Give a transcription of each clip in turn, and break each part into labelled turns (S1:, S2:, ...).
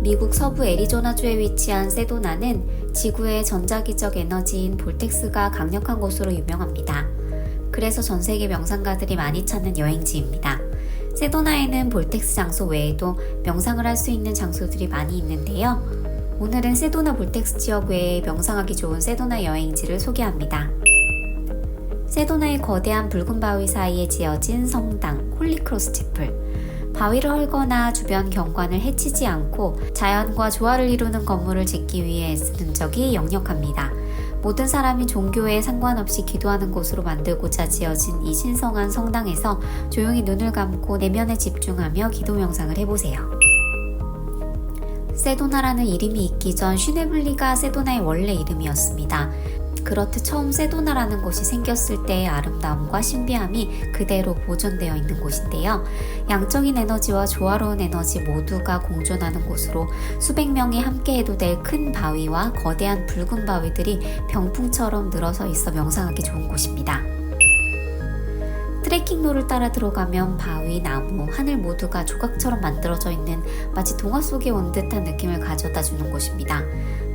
S1: 미국 서부 애리조나주에 위치한 세도나는 지구의 전자기적 에너지인 볼텍스가 강력한 곳으로 유명합니다. 그래서 전 세계 명상가들이 많이 찾는 여행지입니다. 세도나에는 볼텍스 장소 외에도 명상을 할 수 있는 장소들이 많이 있는데요. 오늘은 세도나 볼텍스 지역 외에 명상하기 좋은 세도나 여행지를 소개합니다. 세도나의 거대한 붉은 바위 사이에 지어진 성당 홀리크로스 채플. 바위를 헐거나 주변 경관을 해치지 않고 자연과 조화를 이루는 건물을 짓기 위해 애쓰는 적이 역력합니다. 모든 사람이 종교에 상관없이 기도하는 곳으로 만들고자 지어진 이 신성한 성당에서 조용히 눈을 감고 내면에 집중하며 기도 명상을 해보세요. 세도나라는 이름이 있기 전 슈네블리가 세도나의 원래 이름이었습니다. 그렇듯 처음 세도나라는 곳이 생겼을 때의 아름다움과 신비함이 그대로 보존되어 있는 곳인데요. 양적인 에너지와 조화로운 에너지 모두가 공존하는 곳으로 수백 명이 함께해도 될 큰 바위와 거대한 붉은 바위들이 병풍처럼 늘어서 있어 명상하기 좋은 곳입니다. 트레킹로를 따라 들어가면 바위, 나무, 하늘 모두가 조각처럼 만들어져 있는 마치 동화 속에 온 듯한 느낌을 가져다 주는 곳입니다.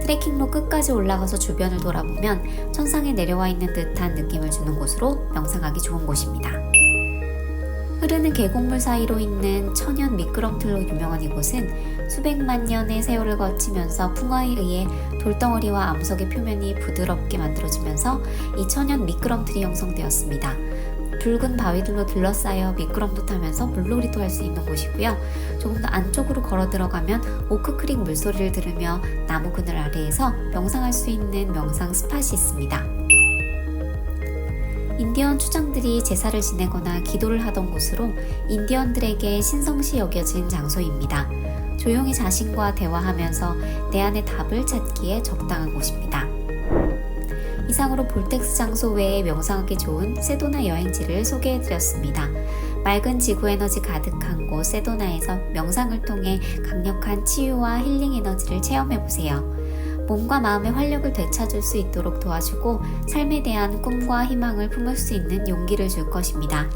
S1: 트레킹로 끝까지 올라가서 주변을 돌아보면 천상에 내려와 있는 듯한 느낌을 주는 곳으로 명상하기 좋은 곳입니다. 흐르는 계곡물 사이로 있는 천연 미끄럼틀로 유명한 이곳은 수백만 년의 세월을 거치면서 풍화에 의해 돌덩어리와 암석의 표면이 부드럽게 만들어지면서 이 천연 미끄럼틀이 형성되었습니다. 붉은 바위들로 둘러싸여 미끄럼도 타면서 물놀이도 할 수 있는 곳이고요. 조금 더 안쪽으로 걸어 들어가면 오크크릭 물소리를 들으며 나무 그늘 아래에서 명상할 수 있는 명상 스팟이 있습니다. 인디언 추장들이 제사를 지내거나 기도를 하던 곳으로 인디언들에게 신성시 여겨진 장소입니다. 조용히 자신과 대화하면서 내 안의 답을 찾기에 적당한 곳입니다. 이상으로 볼텍스 장소 외에 명상하기 좋은 세도나 여행지를 소개해드렸습니다. 맑은 지구 에너지 가득한 곳 세도나에서 명상을 통해 강력한 치유와 힐링 에너지를 체험해보세요. 몸과 마음의 활력을 되찾을 수 있도록 도와주고 삶에 대한 꿈과 희망을 품을 수 있는 용기를 줄 것입니다.